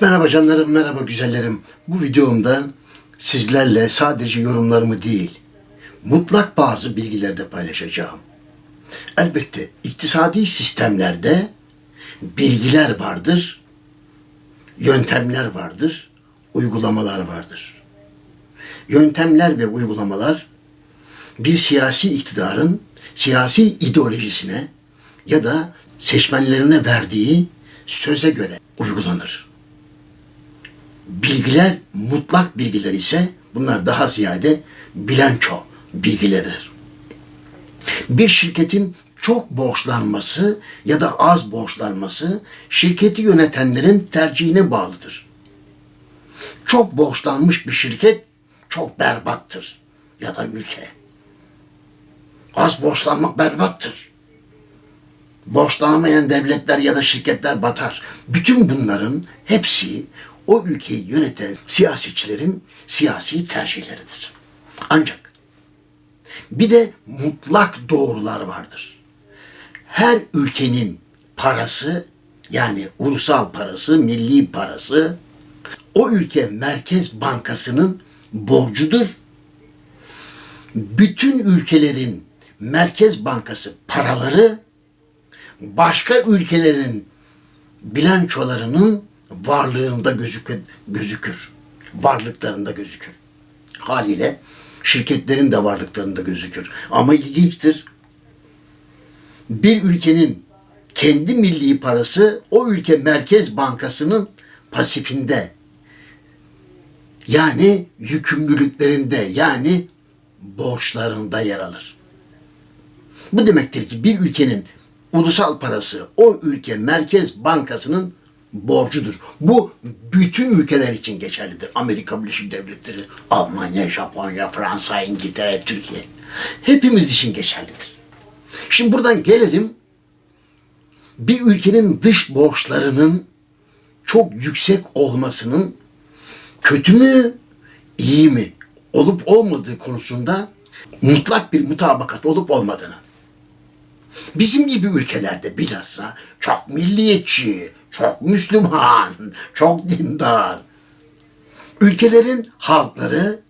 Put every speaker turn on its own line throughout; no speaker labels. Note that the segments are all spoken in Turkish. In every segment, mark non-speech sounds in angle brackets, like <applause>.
Merhaba canlarım, merhaba güzellerim. Bu videomda sizlerle sadece yorumlarımı değil, mutlak bazı bilgileri de paylaşacağım. Elbette iktisadi sistemlerde bilgiler vardır, yöntemler vardır, uygulamalar vardır. Yöntemler ve uygulamalar bir siyasi iktidarın siyasi ideolojisine ya da seçmenlerine verdiği söze göre uygulanır. Bilgiler, mutlak bilgiler ise bunlar daha ziyade bilanço bilgileridir. Bir şirketin çok borçlanması ya da az borçlanması şirketi yönetenlerin tercihine bağlıdır. Çok borçlanmış bir şirket çok berbattır ya da ülke. Az borçlanmak berbattır. Borçlanamayan devletler ya da şirketler batar. Bütün bunların hepsi o ülkeyi yöneten siyasetçilerin siyasi tercihleridir. Ancak bir de mutlak doğrular vardır. Her ülkenin parası yani ulusal parası, milli parası o ülke Merkez Bankası'nın borcudur. Bütün ülkelerin Merkez Bankası paraları başka ülkelerin bilançolarının varlığında gözükür, gözükür. Varlıklarında gözükür. Haliyle şirketlerin de varlıklarında gözükür. Ama ilginçtir. Bir ülkenin kendi milli parası o ülke Merkez Bankası'nın pasifinde. Yani yükümlülüklerinde yani borçlarında yer alır. Bu demektir ki bir ülkenin ulusal parası o ülke Merkez Bankası'nın borcudur. Bu bütün ülkeler için geçerlidir. Amerika Birleşik Devletleri, Almanya, Japonya, Fransa, İngiltere, Türkiye. Hepimiz için geçerlidir. Şimdi buradan gelelim bir ülkenin dış borçlarının çok yüksek olmasının kötü mü, iyi mi olup olmadığı konusunda mutlak bir mutabakat olup olmadığını. Bizim gibi ülkelerde bilhassa çok milliyetçi, çok Müslüman, çok dindar. Ülkelerin halkları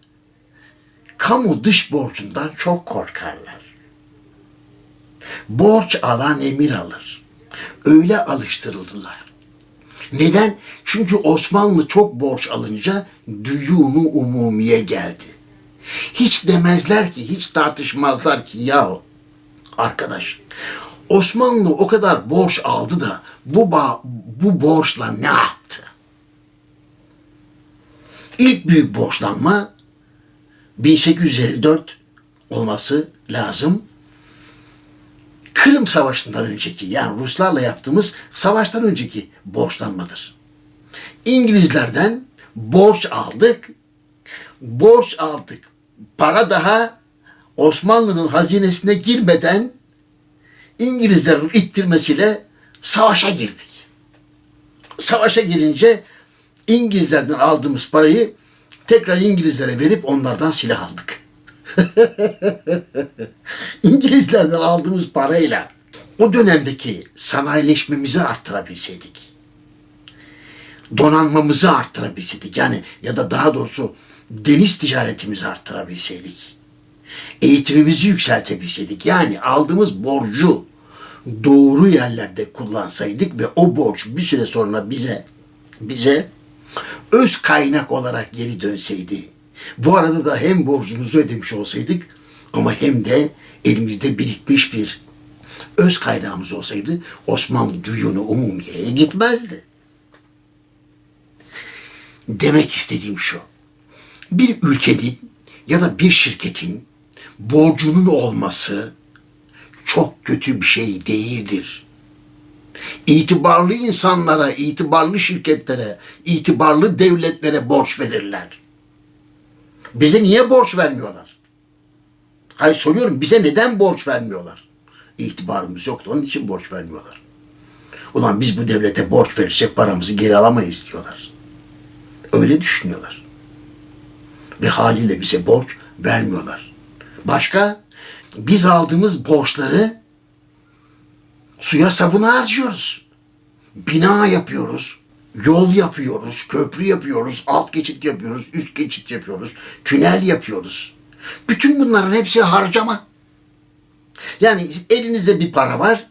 kamu dış borcundan çok korkarlar. Borç alan emir alır. Öyle alıştırıldılar. Neden? Çünkü Osmanlı çok borç alınca düyunu umumiye geldi. Hiç demezler ki, hiç tartışmazlar ki yahu arkadaş Osmanlı o kadar borç aldı da bu bu borçla ne yaptı? İlk büyük borçlanma 1854 olması lazım. Kırım Savaşı'ndan önceki yani Ruslarla yaptığımız savaştan önceki borçlanmadır. İngilizlerden borç aldık. Borç aldık. Para daha Osmanlı'nın hazinesine girmeden İngilizlerin ittirmesiyle savaşa girdik. Savaşa girince İngilizlerden aldığımız parayı tekrar İngilizlere verip onlardan silah aldık. <laughs> İngilizlerden aldığımız parayla o dönemdeki sanayileşmemizi arttırabilseydik, donanmamızı arttırabilseydik yani ya da daha doğrusu deniz ticaretimizi arttırabilseydik, eğitimimizi yükseltebilseydik yani aldığımız borcu doğru yerlerde kullansaydık ve o borç bir süre sonra bize bize öz kaynak olarak geri dönseydi. Bu arada da hem borcumuzu ödemiş olsaydık ama hem de elimizde birikmiş bir öz kaynağımız olsaydı Osmanlı düğünü umumiyeye gitmezdi. Demek istediğim şu. Bir ülkenin ya da bir şirketin borcunun olması çok kötü bir şey değildir. İtibarlı insanlara, itibarlı şirketlere, itibarlı devletlere borç verirler. Bize niye borç vermiyorlar? Hayır soruyorum bize neden borç vermiyorlar? İtibarımız yoktu onun için borç vermiyorlar. Ulan biz bu devlete borç verirsek paramızı geri alamayız diyorlar. Öyle düşünüyorlar. Ve haliyle bize borç vermiyorlar. Başka? Biz aldığımız borçları suya sabuna harcıyoruz. Bina yapıyoruz. Yol yapıyoruz, köprü yapıyoruz, alt geçit yapıyoruz, üst geçit yapıyoruz, tünel yapıyoruz. Bütün bunların hepsi harcama. Yani elinizde bir para var.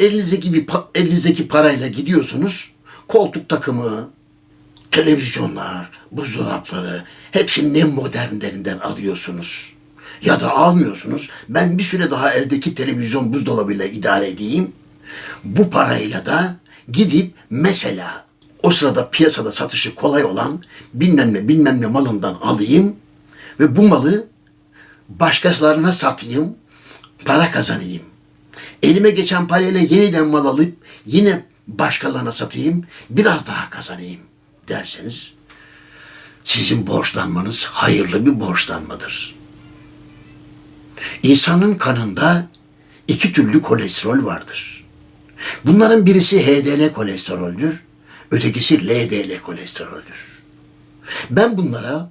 Elinizdeki bir elinizdeki parayla gidiyorsunuz. Koltuk takımı, televizyonlar, buzdolapları hepsinin en modernlerinden alıyorsunuz. Ya da almıyorsunuz. Ben bir süre daha eldeki televizyon buzdolabıyla idare edeyim. Bu parayla da gidip mesela o sırada piyasada satışı kolay olan bilmem ne bilmem ne malından alayım ve bu malı başkalarına satayım, para kazanayım. Elime geçen parayla yeniden mal alıp yine başkalarına satayım, biraz daha kazanayım derseniz sizin borçlanmanız hayırlı bir borçlanmadır. İnsanın kanında iki türlü kolesterol vardır. Bunların birisi HDL kolesteroldür, ötekisi LDL kolesteroldür. Ben bunlara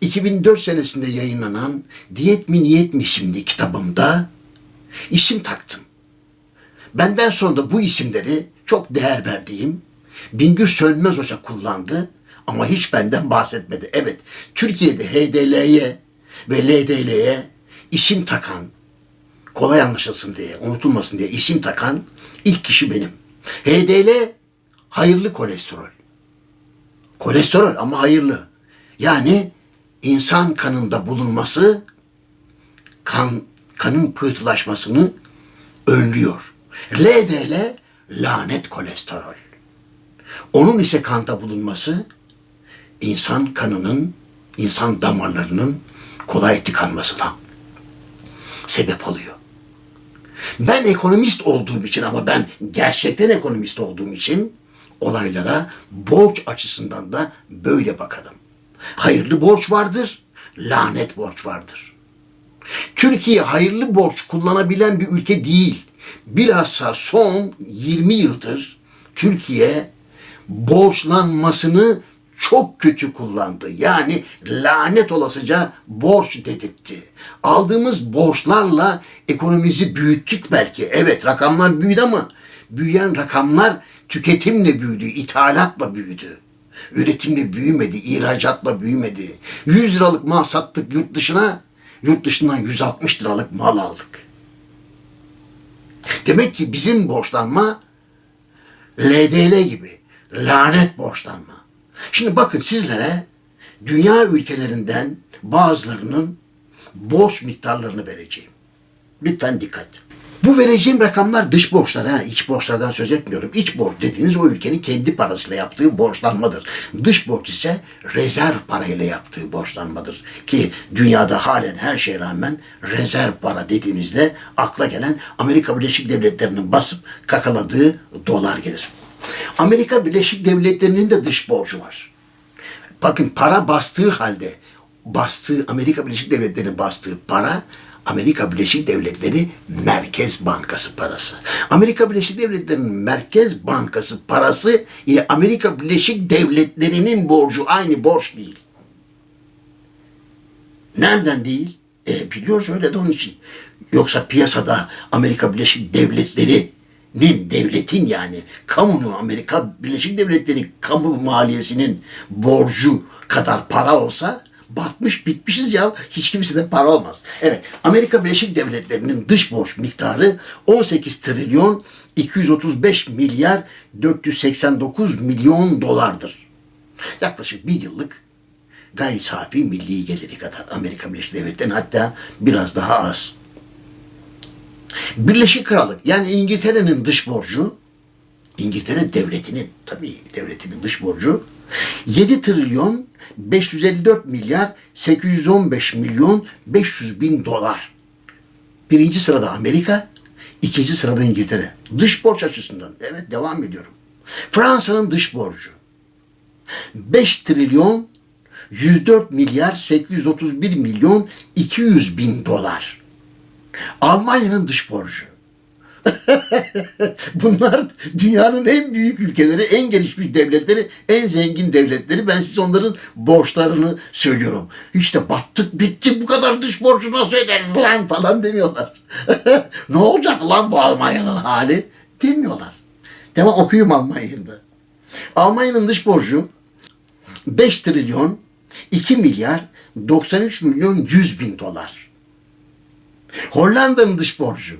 2004 senesinde yayınlanan Diyet mi Niyet mi isimli kitabımda isim taktım. Benden sonra da bu isimleri çok değer verdiğim Bingür Sönmez Hoca kullandı ama hiç benden bahsetmedi. Evet, Türkiye'de HDL'ye ve LDL'ye isim takan, kolay anlaşılsın diye, unutulmasın diye isim takan ilk kişi benim. HDL hayırlı kolesterol. Kolesterol ama hayırlı. Yani insan kanında bulunması kan kanın pıhtılaşmasını önlüyor. LDL lanet kolesterol. Onun ise kanda bulunması insan kanının, insan damarlarının kolay tıkanmasına sebep oluyor. Ben ekonomist olduğum için ama ben gerçekten ekonomist olduğum için olaylara borç açısından da böyle bakarım. Hayırlı borç vardır, lanet borç vardır. Türkiye hayırlı borç kullanabilen bir ülke değil. Bilhassa son 20 yıldır Türkiye borçlanmasını çok kötü kullandı. Yani lanet olasıca borç dedirtti. Aldığımız borçlarla ekonomimizi büyüttük belki. Evet rakamlar büyüdü ama büyüyen rakamlar tüketimle büyüdü, ithalatla büyüdü. Üretimle büyümedi, ihracatla büyümedi. 100 liralık mal sattık yurt dışına, yurt dışından 160 liralık mal aldık. Demek ki bizim borçlanma LDL gibi lanet borçlanma. Şimdi bakın sizlere dünya ülkelerinden bazılarının borç miktarlarını vereceğim. Lütfen dikkat. Bu vereceğim rakamlar dış borçlar ha, iç borçlardan söz etmiyorum. İç borç dediğiniz o ülkenin kendi parasıyla yaptığı borçlanmadır. Dış borç ise rezerv parayla yaptığı borçlanmadır. Ki dünyada halen her şeye rağmen rezerv para dediğimizde akla gelen Amerika Birleşik Devletleri'nin basıp kakaladığı dolar gelir. Amerika Birleşik Devletleri'nin de dış borcu var. Bakın para bastığı halde bastığı Amerika Birleşik Devletleri'nin bastığı para Amerika Birleşik Devletleri Merkez Bankası parası. Amerika Birleşik Devletleri'nin Merkez Bankası parası ile Amerika Birleşik Devletleri'nin borcu aynı borç değil. Nereden değil? E, biliyoruz öyle de onun için. Yoksa piyasada Amerika Birleşik Devletleri'nin devletin yani kamunun Amerika Birleşik Devletleri kamu maliyesinin borcu kadar para olsa batmış bitmişiz ya hiç kimsede para olmaz. Evet Amerika Birleşik Devletleri'nin dış borç miktarı 18 trilyon 235 milyar 489 milyon dolardır. Yaklaşık bir yıllık gayri safi milli geliri kadar Amerika Birleşik Devletleri'nin hatta biraz daha az. Birleşik Krallık yani İngiltere'nin dış borcu İngiltere devletinin tabii devletinin dış borcu 7 trilyon 554 milyar 815 milyon 500 bin dolar. Birinci sırada Amerika, ikinci sırada İngiltere. Dış borç açısından. Evet devam ediyorum. Fransa'nın dış borcu 5 trilyon 104 milyar 831 milyon 200 bin dolar. Almanya'nın dış borcu <laughs> Bunlar dünyanın en büyük ülkeleri, en gelişmiş devletleri, en zengin devletleri. Ben size onların borçlarını söylüyorum. İşte battık bitti bu kadar dış borcu nasıl öderiz lan falan demiyorlar. <laughs> ne olacak lan bu Almanya'nın hali demiyorlar. Devam okuyayım Almanya'da. Almanya'nın dış borcu 5 trilyon 2 milyar 93 milyon 100 bin dolar. Hollanda'nın dış borcu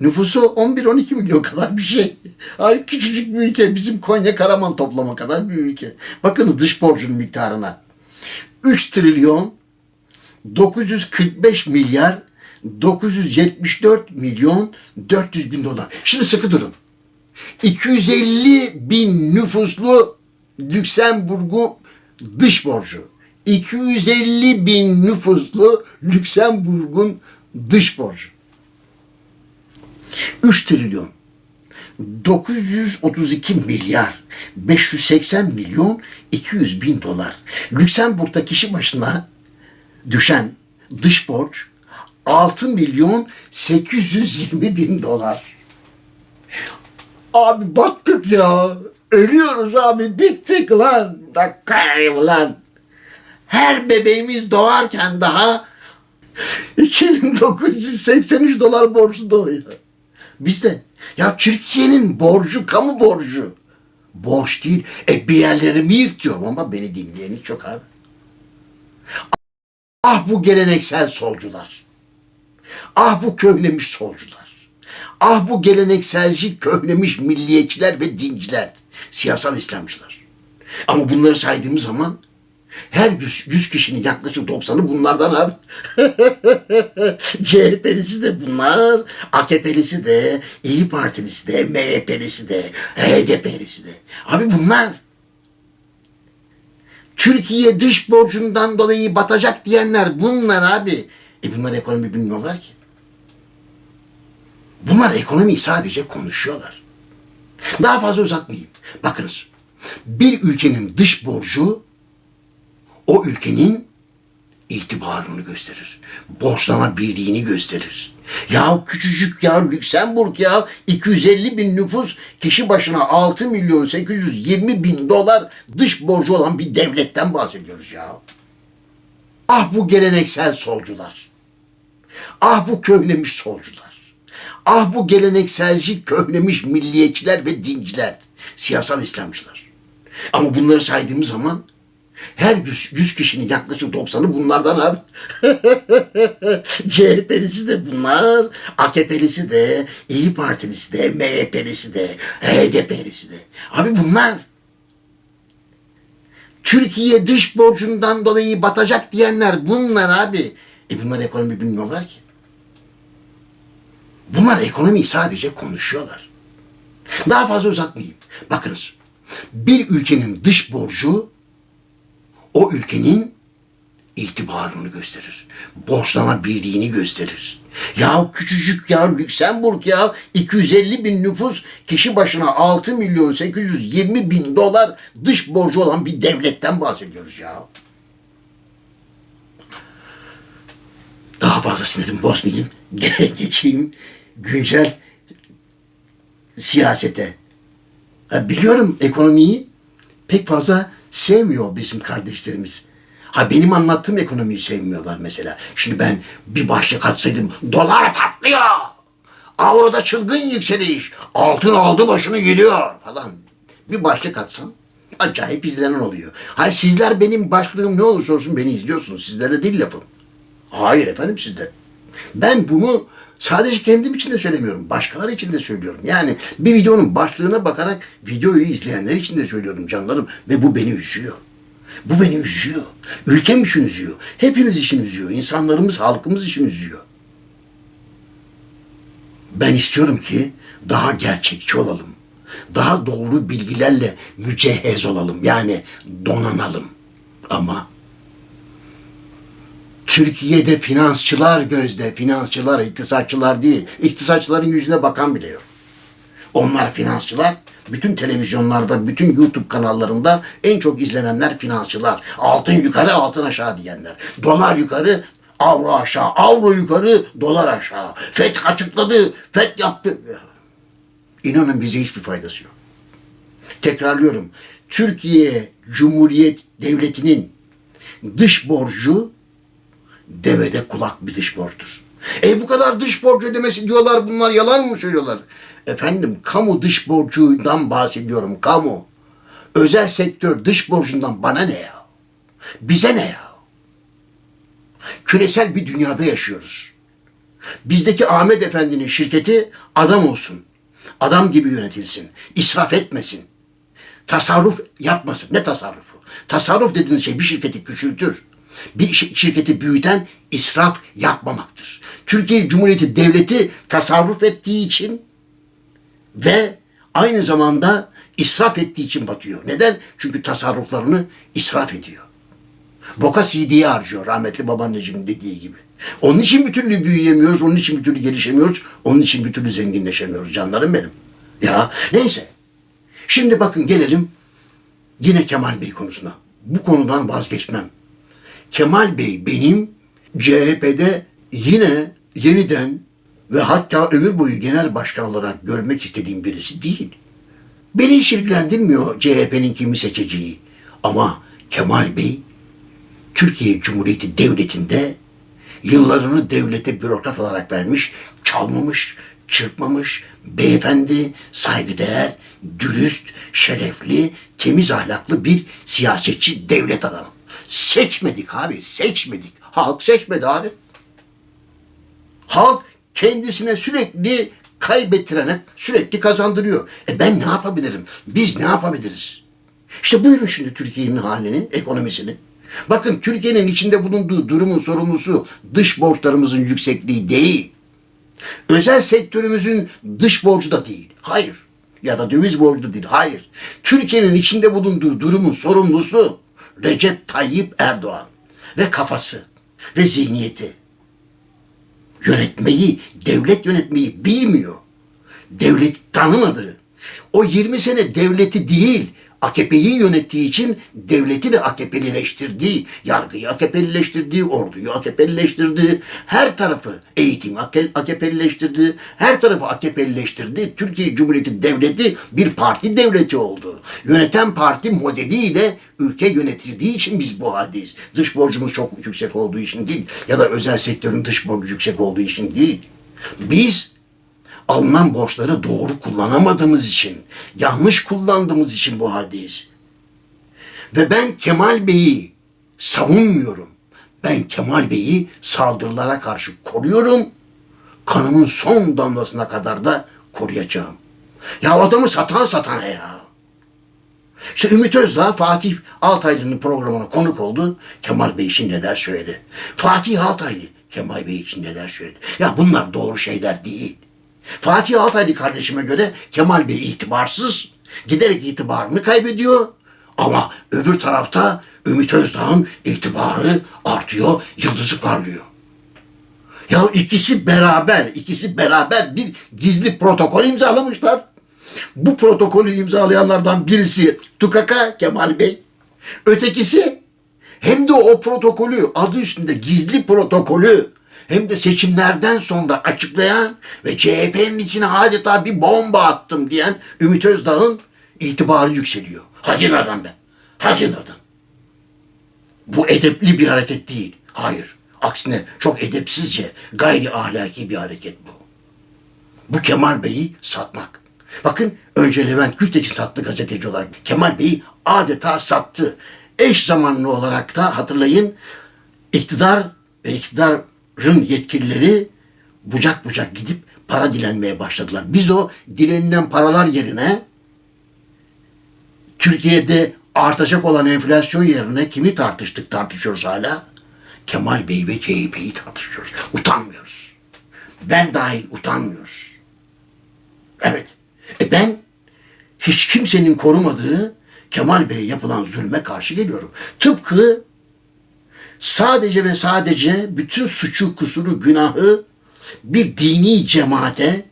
nüfusu 11-12 milyon kadar bir şey. Hani küçücük bir ülke bizim Konya Karaman toplama kadar bir ülke. Bakın dış borcunun miktarına. 3 trilyon 945 milyar 974 milyon 400 bin dolar. Şimdi sıkı durun. 250 bin nüfuslu Lüksemburg'u dış borcu. 250 bin nüfuslu Lüksemburg'un dış borcu. 3 trilyon 932 milyar 580 milyon 200 bin dolar. Lüksemburg'da kişi başına düşen dış borç 6 milyon 820 bin dolar. Abi battık ya. Ölüyoruz abi. Bittik lan. Dakikayım lan. Her bebeğimiz doğarken daha 2983 dolar borçlu doğuyor. Bizde ya Türkiye'nin borcu kamu borcu. Borç değil. E bir yerlerimi yırtıyorum ama beni dinleyen hiç yok abi. Ah bu geleneksel solcular. Ah bu köhnemiş solcular. Ah bu gelenekselci, köhnemiş milliyetçiler ve dinciler. Siyasal İslamcılar. Ama bunları saydığımız zaman her 100, 100 kişinin yaklaşık 90'ı bunlardan abi. <laughs> CHP'lisi de bunlar, AKP'lisi de, İyi Partilisi de, MHP'lisi de, HDP'lisi de. Abi bunlar Türkiye dış borcundan dolayı batacak diyenler bunlar abi. E bunlar ekonomi bilmiyorlar ki. Bunlar ekonomiyi sadece konuşuyorlar. Daha fazla uzatmayayım. Bakınız. Bir ülkenin dış borcu o ülkenin itibarını gösterir. Borçlanabildiğini gösterir. Ya küçücük ya Lüksemburg ya 250 bin nüfus kişi başına 6 milyon 820 bin dolar dış borcu olan bir devletten bahsediyoruz ya. Ah bu geleneksel solcular. Ah bu köhnemiş solcular. Ah bu gelenekselci, köhnemiş milliyetçiler ve dinciler. Siyasal İslamcılar. Ama bunları saydığımız zaman her 100, 100 kişinin yaklaşık 90'ı bunlardan abi. <laughs> CHP'lisi de bunlar, AKP'lisi de, İyi Partilisi de, MHP'lisi de, HDP'lisi de. Abi bunlar Türkiye dış borcundan dolayı batacak diyenler bunlar abi. E bunlar ekonomi bilmiyorlar ki. Bunlar ekonomiyi sadece konuşuyorlar. Daha fazla uzatmayayım. Bakınız. Bir ülkenin dış borcu o ülkenin itibarını gösterir. Borçlanabildiğini gösterir. Ya küçücük ya Lüksemburg ya 250 bin nüfus kişi başına 6 milyon 820 bin dolar dış borcu olan bir devletten bahsediyoruz ya. Daha fazla sinirimi bozmayayım. <laughs> Geçeyim güncel siyasete. Ha, biliyorum ekonomiyi pek fazla sevmiyor bizim kardeşlerimiz. Ha benim anlattığım ekonomiyi sevmiyorlar mesela. Şimdi ben bir başlık atsaydım dolar patlıyor. Avroda çılgın yükseliş. Altın aldı başını gidiyor falan. Bir başlık atsam acayip izlenen oluyor. Hayır sizler benim başlığım ne olursa olsun beni izliyorsunuz. Sizlere değil lafım. Hayır efendim sizde. Ben bunu sadece kendim için de söylemiyorum. Başkaları için de söylüyorum. Yani bir videonun başlığına bakarak videoyu izleyenler için de söylüyorum canlarım. Ve bu beni üzüyor. Bu beni üzüyor. Ülkem için üzüyor. Hepiniz için üzüyor. İnsanlarımız, halkımız için üzüyor. Ben istiyorum ki daha gerçekçi olalım. Daha doğru bilgilerle mücehhez olalım. Yani donanalım. Ama Türkiye'de finansçılar gözde, finansçılar, iktisatçılar değil. İktisatçıların yüzüne bakan bile yok. Onlar finansçılar. Bütün televizyonlarda, bütün YouTube kanallarında en çok izlenenler finansçılar. Altın yukarı, altın aşağı diyenler. Dolar yukarı, avro aşağı, avro yukarı, dolar aşağı. FED açıkladı, FED yaptı. İnanın bize hiçbir faydası yok. Tekrarlıyorum. Türkiye Cumhuriyet Devleti'nin dış borcu devede kulak bir dış borçtur. E bu kadar dış borç ödemesi diyorlar bunlar yalan mı söylüyorlar? Efendim kamu dış borcundan bahsediyorum kamu. Özel sektör dış borcundan bana ne ya? Bize ne ya? Küresel bir dünyada yaşıyoruz. Bizdeki Ahmet Efendi'nin şirketi adam olsun. Adam gibi yönetilsin. israf etmesin. Tasarruf yapmasın. Ne tasarrufu? Tasarruf dediğiniz şey bir şirketi küçültür. Bir şi- şirketi büyüten israf yapmamaktır. Türkiye Cumhuriyeti Devleti tasarruf ettiği için ve aynı zamanda israf ettiği için batıyor. Neden? Çünkü tasarruflarını israf ediyor. Boka CD'ye harcıyor rahmetli babaannecimin dediği gibi. Onun için bir türlü büyüyemiyoruz, onun için bir türlü gelişemiyoruz, onun için bir türlü zenginleşemiyoruz canlarım benim. Ya neyse. Şimdi bakın gelelim yine Kemal Bey konusuna. Bu konudan vazgeçmem. Kemal Bey benim CHP'de yine yeniden ve hatta ömür boyu genel başkan olarak görmek istediğim birisi değil. Beni hiç ilgilendirmiyor CHP'nin kimi seçeceği. Ama Kemal Bey Türkiye Cumhuriyeti Devleti'nde yıllarını devlete bürokrat olarak vermiş, çalmamış, çırpmamış, beyefendi, saygıdeğer, dürüst, şerefli, temiz ahlaklı bir siyasetçi devlet adamı. Seçmedik abi, seçmedik. Halk seçmedi abi. Halk kendisine sürekli kaybettirene sürekli kazandırıyor. E ben ne yapabilirim? Biz ne yapabiliriz? İşte buyurun şimdi Türkiye'nin halini, ekonomisini. Bakın Türkiye'nin içinde bulunduğu durumun sorumlusu dış borçlarımızın yüksekliği değil. Özel sektörümüzün dış borcu da değil. Hayır. Ya da döviz borcu değil. Hayır. Türkiye'nin içinde bulunduğu durumun sorumlusu Recep Tayyip Erdoğan ve kafası ve zihniyeti yönetmeyi, devlet yönetmeyi bilmiyor. Devlet tanımadı. O 20 sene devleti değil, AKP'yi yönettiği için devleti de AKP'lileştirdi. Yargıyı AKP'lileştirdi, orduyu AKP'lileştirdi. Her tarafı eğitim AKP'lileştirdi. Her tarafı AKP'lileştirdi. Türkiye Cumhuriyeti Devleti bir parti devleti oldu. Yöneten parti modeliyle ülke yönetildiği için biz bu haldeyiz. Dış borcumuz çok yüksek olduğu için değil ya da özel sektörün dış borcu yüksek olduğu için değil. Biz alınan borçları doğru kullanamadığımız için, yanlış kullandığımız için bu haldeyiz. Ve ben Kemal Bey'i savunmuyorum. Ben Kemal Bey'i saldırılara karşı koruyorum. Kanımın son damlasına kadar da koruyacağım. Ya adamı satan satana ya. İşte Ümit Özdağ Fatih Altaylı'nın programına konuk oldu. Kemal Bey için neler söyledi. Fatih Altaylı Kemal Bey için neler söyledi. Ya bunlar doğru şeyler değil. Fatih Altaylı kardeşime göre Kemal Bey itibarsız. Giderek itibarını kaybediyor. Ama öbür tarafta Ümit Özdağ'ın itibarı artıyor, yıldızı parlıyor. Ya ikisi beraber, ikisi beraber bir gizli protokol imzalamışlar. Bu protokolü imzalayanlardan birisi Tukaka Kemal Bey. Ötekisi hem de o protokolü adı üstünde gizli protokolü hem de seçimlerden sonra açıklayan ve CHP'nin içine adeta bir bomba attım diyen Ümit Özdağ'ın itibarı yükseliyor. Hadi nereden be? Hadi nereden? Bu edepli bir hareket değil. Hayır. Aksine çok edepsizce, gayri ahlaki bir hareket bu. Bu Kemal Bey'i satmak. Bakın önce Levent Gültekin sattı gazeteci olarak. Kemal Bey'i adeta sattı. Eş zamanlı olarak da hatırlayın iktidar ve iktidarın yetkilileri bucak bucak gidip para dilenmeye başladılar. Biz o dilenilen paralar yerine Türkiye'de artacak olan enflasyon yerine kimi tartıştık tartışıyoruz hala? Kemal Bey ve CHP'yi tartışıyoruz. Utanmıyoruz. Ben dahil utanmıyoruz. Evet. E ben hiç kimsenin korumadığı Kemal Bey'e yapılan zulme karşı geliyorum. Tıpkı sadece ve sadece bütün suçu, kusuru, günahı bir dini cemaate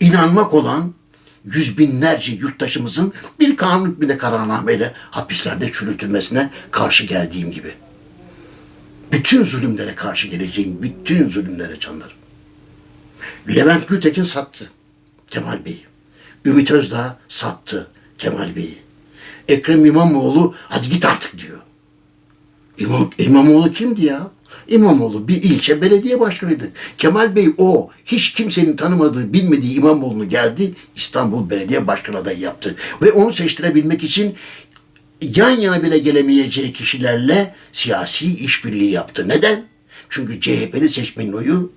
inanmak olan yüz binlerce yurttaşımızın bir kanun hükmünde kararnameyle hapislerde çürütülmesine karşı geldiğim gibi. Bütün zulümlere karşı geleceğim, bütün zulümlere canlarım. Levent Gültekin sattı Kemal Bey'i. Ümit Özdağ sattı Kemal Bey'i. Ekrem İmamoğlu hadi git artık diyor. İmam, İmamoğlu kimdi ya? İmamoğlu bir ilçe belediye başkanıydı. Kemal Bey o hiç kimsenin tanımadığı, bilmediği İmamoğlu'nu geldi İstanbul Belediye Başkanı adayı yaptı. Ve onu seçtirebilmek için yan yana bile gelemeyeceği kişilerle siyasi işbirliği yaptı. Neden? Çünkü CHP'li seçmenin oyu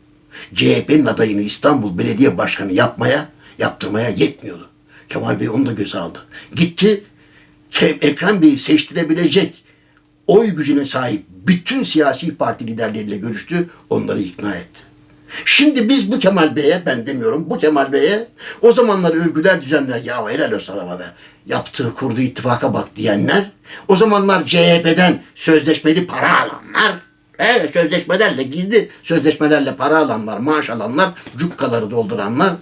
CHP'nin adayını İstanbul Belediye Başkanı yapmaya, yaptırmaya yetmiyordu. Kemal Bey onu da göze aldı. Gitti Ekrem Bey'i seçtirebilecek oy gücüne sahip bütün siyasi parti liderleriyle görüştü, onları ikna etti. Şimdi biz bu Kemal Bey'e, ben demiyorum, bu Kemal Bey'e o zamanlar övgüler düzenler, ya helal olsun adama be, yaptığı, kurduğu ittifaka bak diyenler, o zamanlar CHP'den sözleşmeli para alanlar, evet sözleşmelerle, gizli sözleşmelerle para alanlar, maaş alanlar, cukkaları dolduranlar,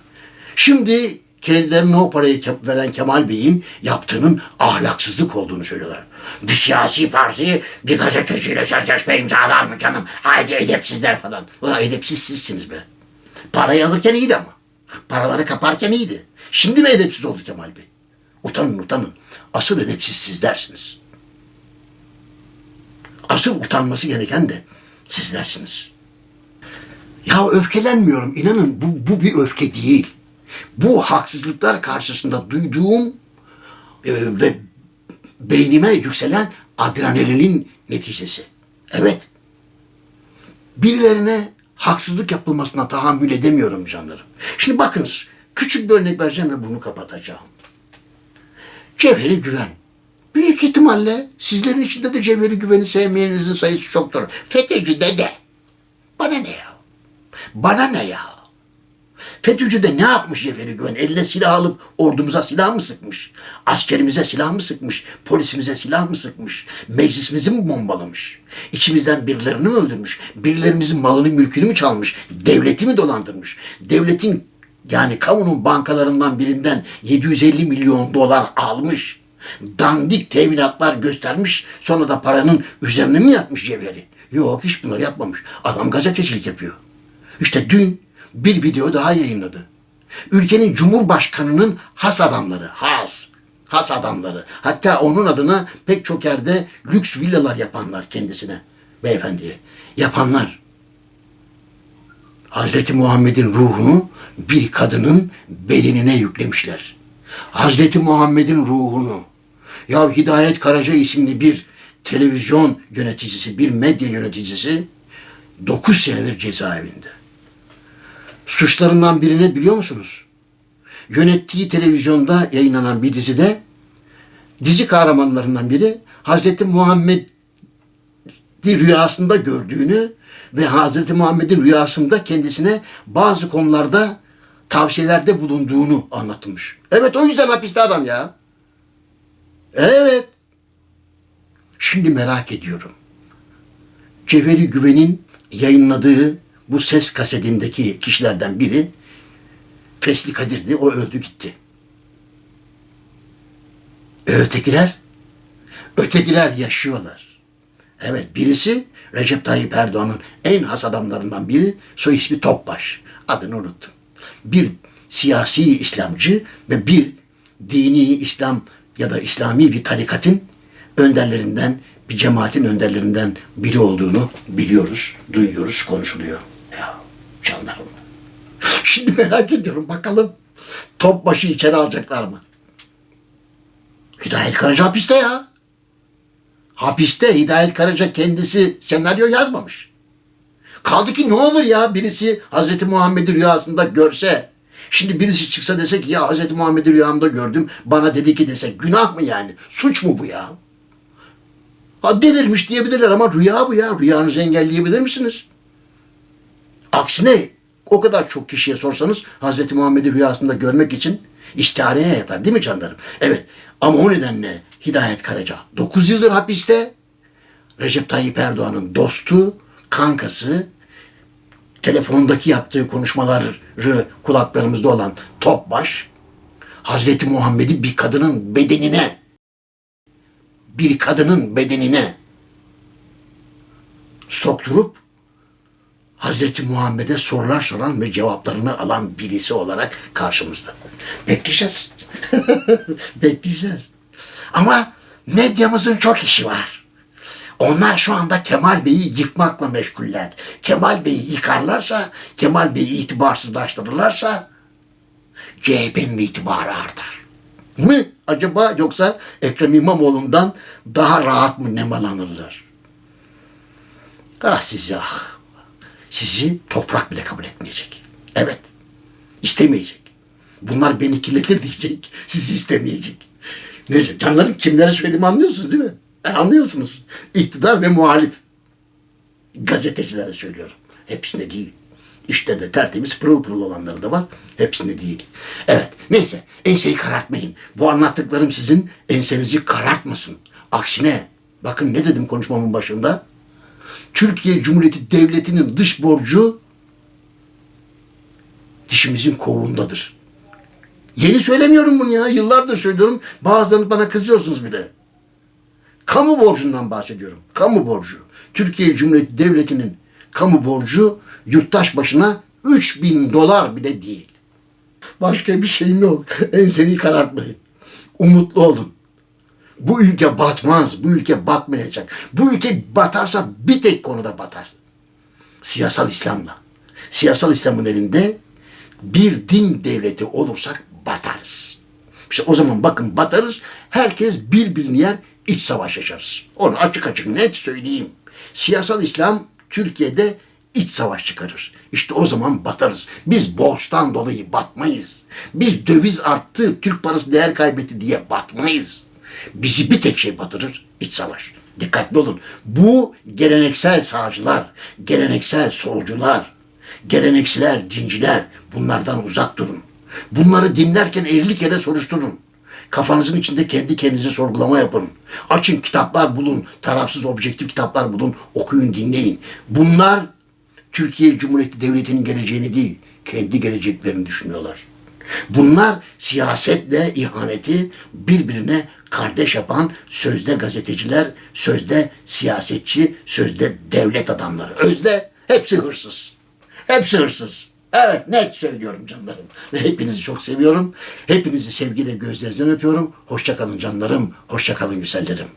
şimdi kendilerine o parayı veren Kemal Bey'in yaptığının ahlaksızlık olduğunu söylüyorlar. Bir siyasi parti bir gazeteciyle sözleşme imzalar mı canım? Haydi edepsizler falan. Ulan edepsiz sizsiniz be. Parayı alırken iyiydi ama. Paraları kaparken iyiydi. Şimdi mi edepsiz oldu Kemal Bey? Utanın utanın. Asıl edepsiz sizlersiniz. Asıl utanması gereken de sizlersiniz. Ya öfkelenmiyorum. İnanın bu, bu bir öfke değil. Bu haksızlıklar karşısında duyduğum e, ve beynime yükselen adrenalinin neticesi. Evet. Birilerine haksızlık yapılmasına tahammül edemiyorum canlarım. Şimdi bakınız. Küçük bir örnek vereceğim ve bunu kapatacağım. Cevheri Güven. Büyük ihtimalle sizlerin içinde de Cevheri Güven'i sevmeyenizin sayısı çoktur. FETÖ'cü dede. Bana ne ya? Bana ne ya? FETÖ'cü de ne yapmış Cevheri Güven? Eline silah alıp ordumuza silah mı sıkmış? Askerimize silah mı sıkmış? Polisimize silah mı sıkmış? Meclisimizi mi bombalamış? İçimizden birilerini mi öldürmüş? Birilerimizin malını mülkünü mü çalmış? Devleti mi dolandırmış? Devletin yani kamunun bankalarından birinden 750 milyon dolar almış. Dandik teminatlar göstermiş. Sonra da paranın üzerine mi yatmış Cevheri? Yok hiç bunları yapmamış. Adam gazetecilik yapıyor. İşte dün bir video daha yayınladı. Ülkenin Cumhurbaşkanı'nın has adamları, has, has adamları. Hatta onun adına pek çok yerde lüks villalar yapanlar kendisine, beyefendiye. Yapanlar. Hazreti Muhammed'in ruhunu bir kadının bedenine yüklemişler. Hazreti Muhammed'in ruhunu. Ya Hidayet Karaca isimli bir televizyon yöneticisi, bir medya yöneticisi 9 senedir cezaevinde. Suçlarından birini biliyor musunuz? Yönettiği televizyonda yayınlanan bir dizide dizi kahramanlarından biri Hazreti Muhammed'i rüyasında gördüğünü ve Hazreti Muhammed'in rüyasında kendisine bazı konularda tavsiyelerde bulunduğunu anlatılmış. Evet o yüzden hapiste adam ya. Evet. Şimdi merak ediyorum. Cevheri Güven'in yayınladığı bu ses kasetindeki kişilerden biri Fesli Kadir'di. O öldü gitti. E ötekiler? Ötekiler yaşıyorlar. Evet birisi Recep Tayyip Erdoğan'ın en has adamlarından biri soy ismi Topbaş. Adını unuttum. Bir siyasi İslamcı ve bir dini İslam ya da İslami bir tarikatın önderlerinden, bir cemaatin önderlerinden biri olduğunu biliyoruz, duyuyoruz, konuşuluyor. Ya canlarım. Şimdi merak ediyorum bakalım Topbaşı içeri alacaklar mı? Hidayet Karaca hapiste ya. Hapiste Hidayet Karaca kendisi senaryo yazmamış. Kaldı ki ne olur ya birisi Hazreti Muhammed'i rüyasında görse. Şimdi birisi çıksa dese ki ya Hazreti Muhammed'i rüyamda gördüm bana dedi ki desek günah mı yani? Suç mu bu ya? Ha delirmiş diyebilirler ama rüya bu ya. Rüyanızı engelleyebilir misiniz? Aksine o kadar çok kişiye sorsanız Hazreti Muhammed'i rüyasında görmek için istihareye yatar değil mi canlarım? Evet ama o nedenle Hidayet Karaca 9 yıldır hapiste Recep Tayyip Erdoğan'ın dostu, kankası, telefondaki yaptığı konuşmaları kulaklarımızda olan Topbaş, Hazreti Muhammed'i bir kadının bedenine, bir kadının bedenine sokturup Hazreti Muhammed'e sorular soran ve cevaplarını alan birisi olarak karşımızda. Bekleyeceğiz. <laughs> Bekleyeceğiz. Ama medyamızın çok işi var. Onlar şu anda Kemal Bey'i yıkmakla meşguller. Kemal Bey'i yıkarlarsa, Kemal Bey'i itibarsızlaştırırlarsa CHP'nin itibarı artar. mı acaba yoksa Ekrem İmamoğlu'ndan daha rahat mı nemalanırlar? Ah sizi ah. Sizi toprak bile kabul etmeyecek. Evet. istemeyecek. Bunlar beni kirletir diyecek. Sizi istemeyecek. Neyse canlarım kimlere söylediğimi anlıyorsunuz değil mi? E, anlıyorsunuz. İktidar ve muhalif. Gazetecilere söylüyorum. Hepsine değil. İşte de tertemiz pırıl pırıl olanları da var. Hepsine değil. Evet neyse enseyi karartmayın. Bu anlattıklarım sizin ensenizi karartmasın. Aksine bakın ne dedim konuşmamın başında. Türkiye Cumhuriyeti Devleti'nin dış borcu dişimizin kovuğundadır. Yeni söylemiyorum bunu ya. Yıllardır söylüyorum. Bazılarınız bana kızıyorsunuz bile. Kamu borcundan bahsediyorum. Kamu borcu. Türkiye Cumhuriyeti Devleti'nin kamu borcu yurttaş başına 3000 dolar bile değil. Başka bir şeyim yok. <laughs> Enseni karartmayın. Umutlu olun. Bu ülke batmaz. Bu ülke batmayacak. Bu ülke batarsa bir tek konuda batar. Siyasal İslam'la. Siyasal İslam'ın elinde bir din devleti olursak batarız. İşte o zaman bakın batarız. Herkes birbirini yer iç savaş yaşarız. Onu açık açık net söyleyeyim. Siyasal İslam Türkiye'de iç savaş çıkarır. İşte o zaman batarız. Biz borçtan dolayı batmayız. Biz döviz arttı, Türk parası değer kaybetti diye batmayız. Bizi bir tek şey batırır, iç savaş. Dikkatli olun. Bu geleneksel sağcılar, geleneksel solcular, geleneksel dinciler bunlardan uzak durun. Bunları dinlerken 50 kere soruşturun. Kafanızın içinde kendi kendinize sorgulama yapın. Açın kitaplar bulun, tarafsız objektif kitaplar bulun, okuyun, dinleyin. Bunlar Türkiye Cumhuriyeti Devleti'nin geleceğini değil, kendi geleceklerini düşünüyorlar. Bunlar siyasetle ihaneti birbirine kardeş yapan sözde gazeteciler, sözde siyasetçi, sözde devlet adamları. Özde hepsi hırsız. Hepsi hırsız. Evet net söylüyorum canlarım. Ve <laughs> hepinizi çok seviyorum. Hepinizi sevgiyle gözlerinizden öpüyorum. Hoşça kalın canlarım. Hoşça kalın güzellerim.